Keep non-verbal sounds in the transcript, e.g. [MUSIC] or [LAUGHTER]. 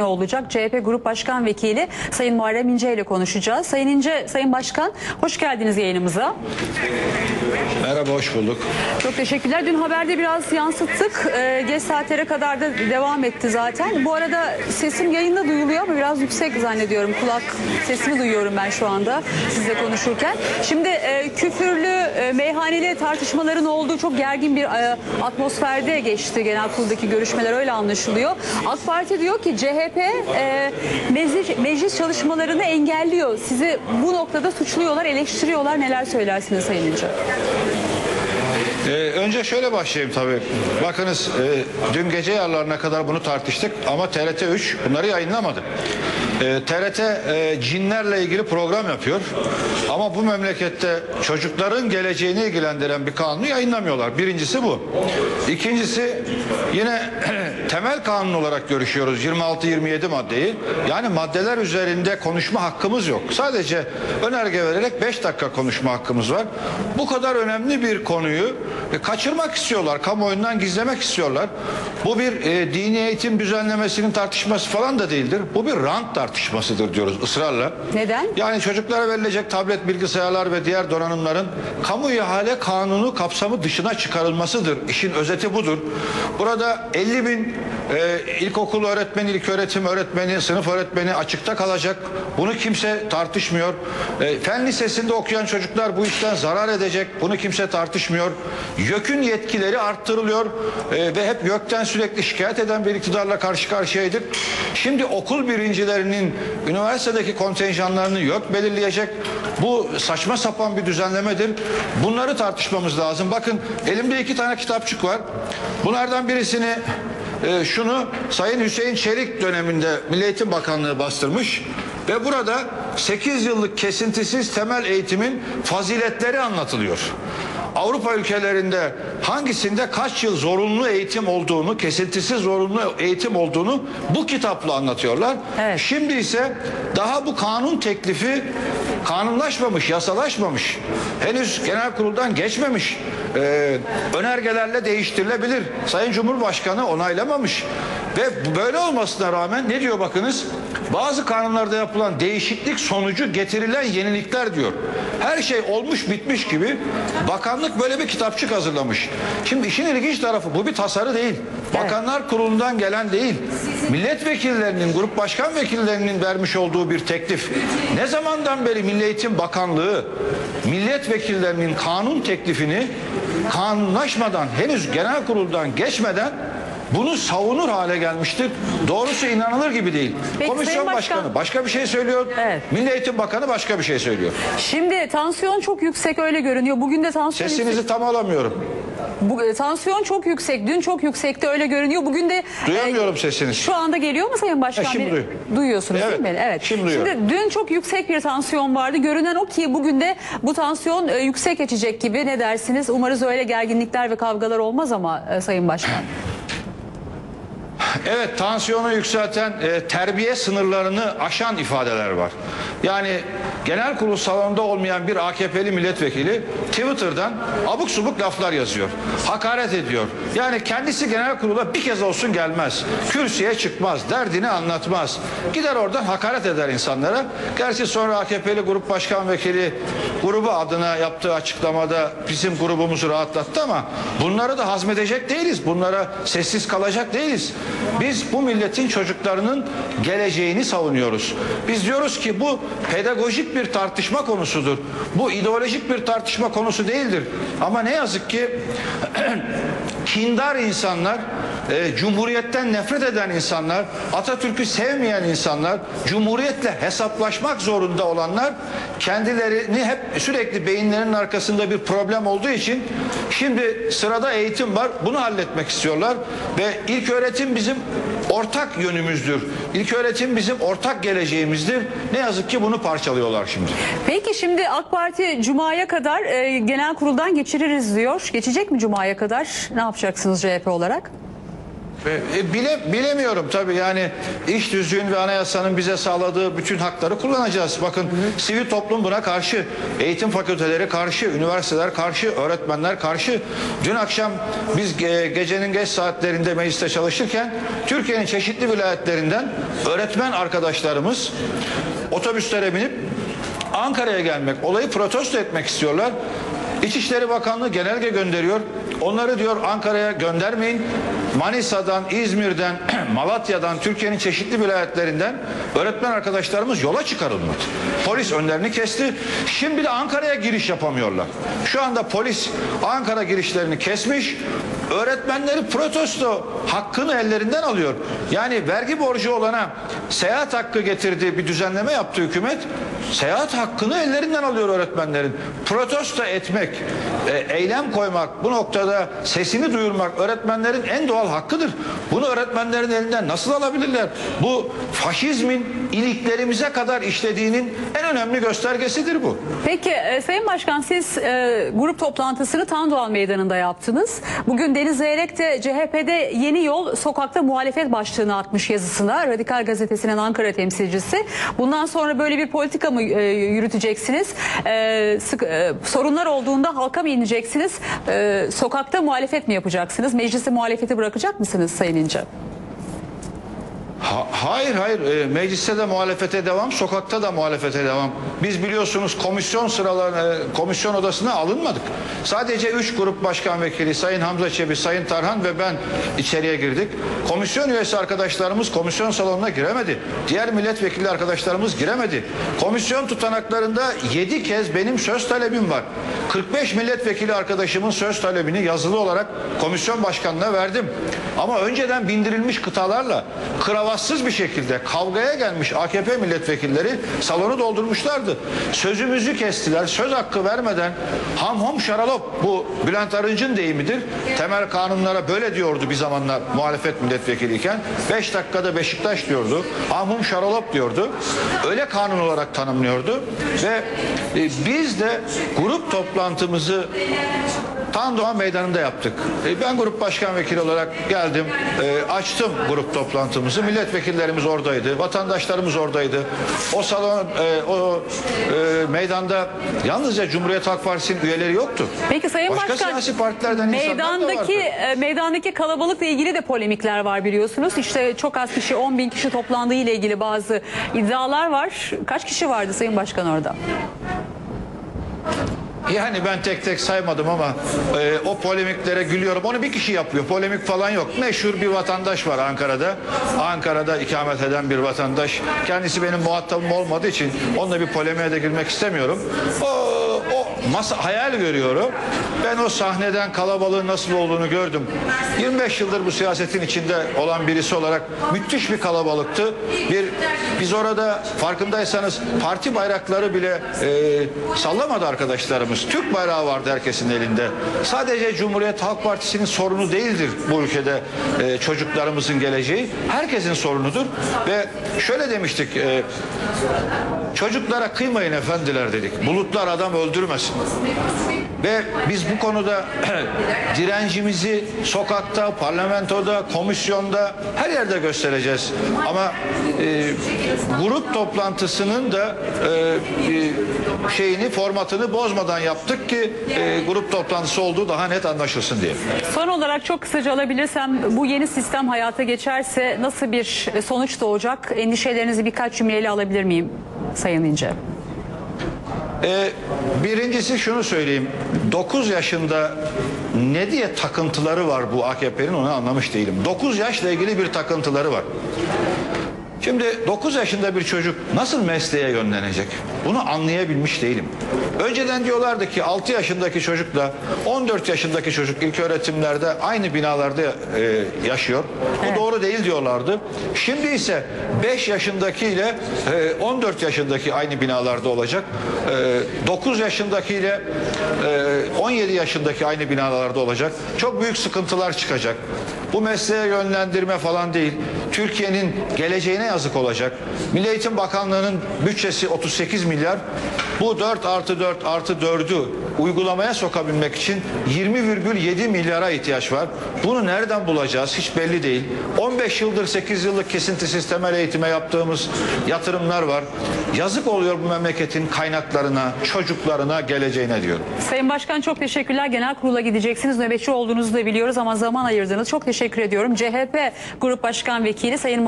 ne olacak? CHP Grup Başkan Vekili Sayın Muharrem İnce ile konuşacağız. Sayın İnce, Sayın Başkan hoş geldiniz yayınımıza. Merhaba, hoş bulduk. Çok teşekkürler. Dün haberde biraz yansıttık. Ee, geç saatlere kadar da devam etti zaten. Bu arada sesim yayında duyuluyor ama biraz yüksek zannediyorum. Kulak sesimi duyuyorum ben şu anda sizle konuşurken. Şimdi e, küfürlü, e, meyhaneli tartışmaların olduğu çok gergin bir e, atmosferde geçti genel kuruldaki görüşmeler öyle anlaşılıyor. AK Parti diyor ki CHP e, meclis, meclis çalışmalarını engelliyor. Sizi bu noktada suçluyorlar, eleştiriyorlar. Neler söylersiniz Sayın İnce? Ee, önce şöyle başlayayım tabii. Bakınız, e, dün gece yarlarına kadar bunu tartıştık ama TRT 3 bunları yayınlamadı. TRT e, cinlerle ilgili program yapıyor. Ama bu memlekette çocukların geleceğini ilgilendiren bir kanunu yayınlamıyorlar. Birincisi bu. İkincisi yine [CLEARS THROAT] temel kanun olarak görüşüyoruz 26-27 maddeyi. Yani maddeler üzerinde konuşma hakkımız yok. Sadece önerge vererek 5 dakika konuşma hakkımız var. Bu kadar önemli bir konuyu e, kaçırmak istiyorlar. Kamuoyundan gizlemek istiyorlar. Bu bir e, dini eğitim düzenlemesinin tartışması falan da değildir. Bu bir rant tartışmasıdır diyoruz ısrarla. Neden? Yani çocuklara verilecek tablet, bilgisayarlar ve diğer donanımların kamu ihale kanunu kapsamı dışına çıkarılmasıdır. İşin özeti budur. Burada 50 bin e, ilkokul öğretmeni, ilk öğretim öğretmeni, sınıf öğretmeni açıkta kalacak. Bunu kimse tartışmıyor. E, fen lisesinde okuyan çocuklar bu işten zarar edecek. Bunu kimse tartışmıyor. YÖK'ün yetkileri arttırılıyor e, ve hep YÖK'ten sürekli şikayet eden bir iktidarla karşı karşıyaydık. Şimdi okul birincilerinin üniversitedeki kontenjanlarını YÖK belirleyecek. Bu saçma sapan bir düzenlemedir. Bunları tartışmamız lazım. Bakın elimde iki tane kitapçık var. Bunlardan birisini e, şunu Sayın Hüseyin Çelik döneminde Milli Eğitim Bakanlığı bastırmış ve burada 8 yıllık kesintisiz temel eğitimin faziletleri anlatılıyor. Avrupa ülkelerinde hangisinde kaç yıl zorunlu eğitim olduğunu, kesintisiz zorunlu eğitim olduğunu bu kitapla anlatıyorlar. Evet. Şimdi ise daha bu kanun teklifi kanunlaşmamış, yasalaşmamış. Henüz genel kuruldan geçmemiş. Ee, önergelerle değiştirilebilir. Sayın Cumhurbaşkanı onaylamamış. Ve böyle olmasına rağmen ne diyor bakınız? Bazı kanunlarda yapılan değişiklik sonucu getirilen yenilikler diyor. Her şey olmuş bitmiş gibi bakanlık böyle bir kitapçık hazırlamış. Şimdi işin ilginç tarafı bu bir tasarı değil. Bakanlar Kurulu'ndan gelen değil. Milletvekillerinin, grup başkan vekillerinin vermiş olduğu bir teklif. Ne zamandan beri Milli Eğitim Bakanlığı milletvekillerinin kanun teklifini kanunlaşmadan henüz genel kuruldan geçmeden bunu savunur hale gelmiştir. Doğrusu inanılır gibi değil. Peki, Komisyon Sayın Başkan- Başkanı başka bir şey söylüyor. Evet. Milli Eğitim Bakanı başka bir şey söylüyor. Şimdi tansiyon çok yüksek öyle görünüyor. Bugün de tansiyon. Sesinizi tam alamıyorum. Bu, e, tansiyon çok yüksek. Dün çok yüksekti öyle görünüyor. Bugün de Duyamıyorum sesinizi. Şu anda geliyor mu Sayın Başkan? Ha, şimdi Beni- duyuyorum. Duyuyorsunuz Evet, değil mi? Evet. şimdi duyuyorum. dün çok yüksek bir tansiyon vardı. Görünen o ki bugün de bu tansiyon e, yüksek geçecek gibi. Ne dersiniz? Umarız öyle gerginlikler ve kavgalar olmaz ama e, Sayın Başkan. Evet tansiyonu yükselten e, terbiye sınırlarını aşan ifadeler var. Yani genel kurul salonunda olmayan bir AKP'li milletvekili Twitter'dan abuk subuk laflar yazıyor. Hakaret ediyor. Yani kendisi genel kurula bir kez olsun gelmez. Kürsüye çıkmaz. Derdini anlatmaz. Gider oradan hakaret eder insanlara. Gerçi sonra AKP'li grup başkan vekili grubu adına yaptığı açıklamada bizim grubumuzu rahatlattı ama bunları da hazmedecek değiliz. Bunlara sessiz kalacak değiliz. Biz bu milletin çocuklarının geleceğini savunuyoruz. Biz diyoruz ki bu pedagojik bir tartışma konusudur. Bu ideolojik bir tartışma konusu değildir. Ama ne yazık ki [CLEARS THROAT] kindar insanlar, e, cumhuriyetten nefret eden insanlar, Atatürk'ü sevmeyen insanlar, cumhuriyetle hesaplaşmak zorunda olanlar kendilerini hep sürekli beyinlerinin arkasında bir problem olduğu için şimdi sırada eğitim var. Bunu halletmek istiyorlar ve ilk öğretim bizim ortak yönümüzdür. İlk öğretim bizim ortak geleceğimizdir. Ne yazık ki bunu parçalıyorlar şimdi. Peki şimdi AK Parti Cuma'ya kadar e, genel kuruldan geçiririz diyor. Geçecek mi Cuma'ya kadar? Ne yapacaksınız CHP olarak? E, bile, bilemiyorum tabii yani iş düzüğün ve anayasanın bize sağladığı bütün hakları kullanacağız. Bakın sivil toplum buna karşı, eğitim fakülteleri karşı, üniversiteler karşı, öğretmenler karşı. Dün akşam biz ge- gecenin geç saatlerinde mecliste çalışırken Türkiye'nin çeşitli vilayetlerinden öğretmen arkadaşlarımız otobüslere binip Ankara'ya gelmek, olayı protesto etmek istiyorlar. İçişleri Bakanlığı genelge gönderiyor. Onları diyor Ankara'ya göndermeyin. Manisa'dan, İzmir'den, [CLEARS THROAT] Malatya'dan, Türkiye'nin çeşitli vilayetlerinden öğretmen arkadaşlarımız yola çıkarılmadı. Polis önlerini kesti. Şimdi de Ankara'ya giriş yapamıyorlar. Şu anda polis Ankara girişlerini kesmiş. Öğretmenleri protesto hakkını ellerinden alıyor. Yani vergi borcu olana seyahat hakkı getirdiği bir düzenleme yaptı hükümet. Seyahat hakkını ellerinden alıyor öğretmenlerin. Protesto etmek, e, eylem koymak, bu noktada sesini duyurmak öğretmenlerin en doğal hakkıdır. Bunu öğretmenlerin elinden nasıl alabilirler? Bu faşizmin iliklerimize kadar işlediğinin en önemli göstergesidir bu. Peki e, Sayın Başkan siz e, grup toplantısını Tandoğan Meydanı'nda yaptınız. Bugün Deniz Zeyrek de CHP'de Yeni Yol sokakta muhalefet başlığını atmış yazısına. Radikal Gazetesi'nin Ankara temsilcisi. Bundan sonra böyle bir politika mı e, yürüteceksiniz? E, sık, e, sorunlar olduğunda halka mı ineceksiniz? E, sokakta muhalefet mi yapacaksınız? Mecliste muhalefeti bırakacak mısınız Sayın İnce? Ha- hayır hayır E, mecliste de muhalefete devam sokakta da muhalefete devam. Biz biliyorsunuz komisyon sıralarına komisyon odasına alınmadık. Sadece 3 grup başkan vekili Sayın Hamza Çebi, Sayın Tarhan ve ben içeriye girdik. Komisyon üyesi arkadaşlarımız komisyon salonuna giremedi. Diğer milletvekili arkadaşlarımız giremedi. Komisyon tutanaklarında 7 kez benim söz talebim var. 45 milletvekili arkadaşımın söz talebini yazılı olarak komisyon başkanına verdim. Ama önceden bindirilmiş kıtalarla kravatsız bir şekilde kavgaya gelmiş AKP milletvekilleri salonu doldurmuşlardı. Sözümüzü kestiler. Söz hakkı vermeden ham hom şaralop bu Bülent Arınç'ın deyimidir. Temel kanunlara böyle diyordu bir zamanlar muhalefet milletvekiliyken. 5 dakikada Beşiktaş diyordu. Ham hom şaralop diyordu. Öyle kanun olarak tanımlıyordu ve e, biz de grup toplantımızı Tandoğan Meydanı'nda yaptık. E, Ben grup başkan vekili olarak geldim, e, açtım grup toplantımızı. Milletvekillerimiz oradaydı, vatandaşlarımız oradaydı. O salon, e, o e, meydanda yalnızca Cumhuriyet Halk Partisi'nin üyeleri yoktu. Peki Sayın Başka Başkan siyasi partilerden meydandaki e, meydandaki kalabalıkla ilgili de polemikler var biliyorsunuz. İşte çok az kişi 10 bin kişi toplandığı ile ilgili bazı iddialar var. Kaç kişi vardı Sayın Başkan orada? Yani ben tek tek saymadım ama e, o polemiklere gülüyorum. Onu bir kişi yapıyor. Polemik falan yok. Meşhur bir vatandaş var Ankara'da. Ankara'da ikamet eden bir vatandaş. Kendisi benim muhatabım olmadığı için onunla bir polemiğe de girmek istemiyorum. O, masa hayal görüyorum. Ben o sahneden kalabalığın nasıl olduğunu gördüm. 25 yıldır bu siyasetin içinde olan birisi olarak müthiş bir kalabalıktı. Bir biz orada farkındaysanız parti bayrakları bile e, sallamadı arkadaşlarımız. Türk bayrağı vardı herkesin elinde. Sadece Cumhuriyet Halk Partisi'nin sorunu değildir bu ülkede e, çocuklarımızın geleceği. Herkesin sorunudur ve şöyle demiştik e, çocuklara kıymayın efendiler dedik. Bulutlar adam öldürmesin. Ve biz bu konuda [CLEARS THROAT] direncimizi sokakta, parlamentoda, komisyonda her yerde göstereceğiz. Ama e, grup toplantısının da e, şeyini, formatını bozmadan yaptık ki e, grup toplantısı olduğu daha net anlaşılsın diye. Son olarak çok kısaca alabilirsem bu yeni sistem hayata geçerse nasıl bir sonuç doğacak? Endişelerinizi birkaç cümleyle alabilir miyim Sayın İnce? Ee, birincisi şunu söyleyeyim. 9 yaşında ne diye takıntıları var bu AKP'nin onu anlamış değilim. 9 yaşla ilgili bir takıntıları var. Şimdi 9 yaşında bir çocuk nasıl mesleğe yönlenecek? Bunu anlayabilmiş değilim. Önceden diyorlardı ki 6 yaşındaki çocukla 14 yaşındaki çocuk ilk öğretimlerde aynı binalarda e, yaşıyor. Bu doğru değil diyorlardı. Şimdi ise 5 yaşındaki ile e, 14 yaşındaki aynı binalarda olacak. E, 9 yaşındaki ile e, 17 yaşındaki aynı binalarda olacak. Çok büyük sıkıntılar çıkacak. Bu mesleğe yönlendirme falan değil. Türkiye'nin geleceğine yazık olacak. Milli Eğitim Bakanlığı'nın bütçesi 38 milyar. Bu 4 artı 4 artı 4'ü uygulamaya sokabilmek için 20,7 milyara ihtiyaç var. Bunu nereden bulacağız hiç belli değil. 15 yıldır 8 yıllık kesintisiz temel eğitime yaptığımız yatırımlar var. Yazık oluyor bu memleketin kaynaklarına, çocuklarına, geleceğine diyorum. Sayın Başkan çok teşekkürler. Genel kurula gideceksiniz. Nöbetçi olduğunuzu da biliyoruz ama zaman ayırdınız. Çok teşekkür ediyorum. CHP Grup Başkan Vekili Sayın